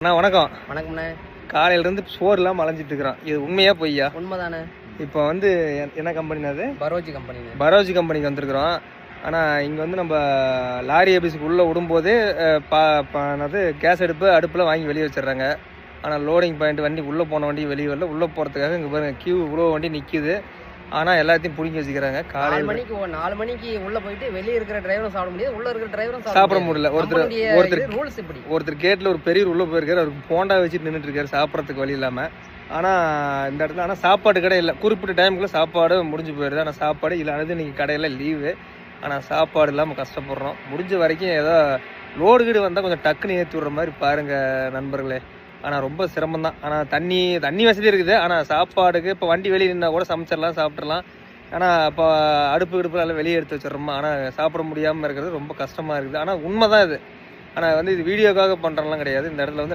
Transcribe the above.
அண்ணா வணக்கம். வணக்கம்ண்ணே. காலையிலேருந்து சோறு இல்லாமல் அலைஞ்சிட்டு இருக்கிறோம் இது உண்மையா பொய்யா? உண்மைதானே இப்போ வந்து என்ன கம்பெனினா அது? பரோஜி கம்பெனிண்ணே பரோஜி கம்பெனிக்கு வந்திருக்கிறோம். ஆனால் இங்கே வந்து நம்ம லாரி ஆஃபீஸுக்கு உள்ளே விடும்போது பா- என்னது கேஸ் அடுப்பு அடுப்பில் வாங்கி வெளியே வச்சிடுறாங்க. ஆனால் லோடிங் பாயிண்ட் வண்டி உள்ளே போன வண்டி வெளியே வரல. உள்ளே போகிறதுக்காக இங்கே பாருங்க கியூ இவ்வளோ வண்டி நிற்கிது ஆனால் எல்லாத்தையும் பிடிங்கி வச்சுக்கிறாங்க. காலையில் மணிக்கு நாலு மணிக்கு உள்ள போயிட்டு வெளியே இருக்கிற டிரைவரும் சாப்பிட முடியாது. உள்ள இருக்கிற டிரைவரும் சாப்பிட முடியல. ஒருத்தர் ஒருத்தர் ரூல்ஸ் இப்படி. ஒருத்தர் கேட்டில் ஒரு பெரியவர் உள்ளே போயிருக்காரு. அவருக்கு போண்டா வச்சுட்டு நின்றுட்டு இருக்காரு. சாப்பிட்றதுக்கு வழி இல்லாமல் ஆனால் இந்த இடத்துல ஆனால் சாப்பாடு கடை இல்லை. குறிப்பிட்ட டைமுக்குள்ள சாப்பாடு முடிஞ்சு போயிடுது ஆனால் சாப்பாடு இல்லாதது இன்னைக்கு கடையில் லீவு ஆனால் சாப்பாடு இல்லாமல் கஷ்டப்படுறோம். முடிஞ்ச வரைக்கும் ஏதோ லோடு கீடு வந்தால் கொஞ்சம் டக்குன்னு ஏற்றி விட்ற மாதிரி பாருங்கள் நண்பர்களே. ஆனால் ரொம்ப சிரமம் தான் ஆனால் தண்ணி தண்ணி வசதி இருக்குது. ஆனால் சாப்பாடுக்கு இப்போ வண்டி வெளியே நின்னால் கூட சமைச்சிடலாம் சாப்பிட்றலாம் ஆனால் இப்போ அடுப்பு அடுப்பு எல்லாம் வெளியே எடுத்து வச்சிடுறோமா? ஆனால் சாப்பிட முடியாமல் இருக்கிறது ரொம்ப கஷ்டமாக இருக்குது. ஆனால் உண்மை தான் இது. ஆனால் வந்து இது வீடியோக்காக பண்ணுறலாம் கிடையாது. இந்த இடத்துல வந்து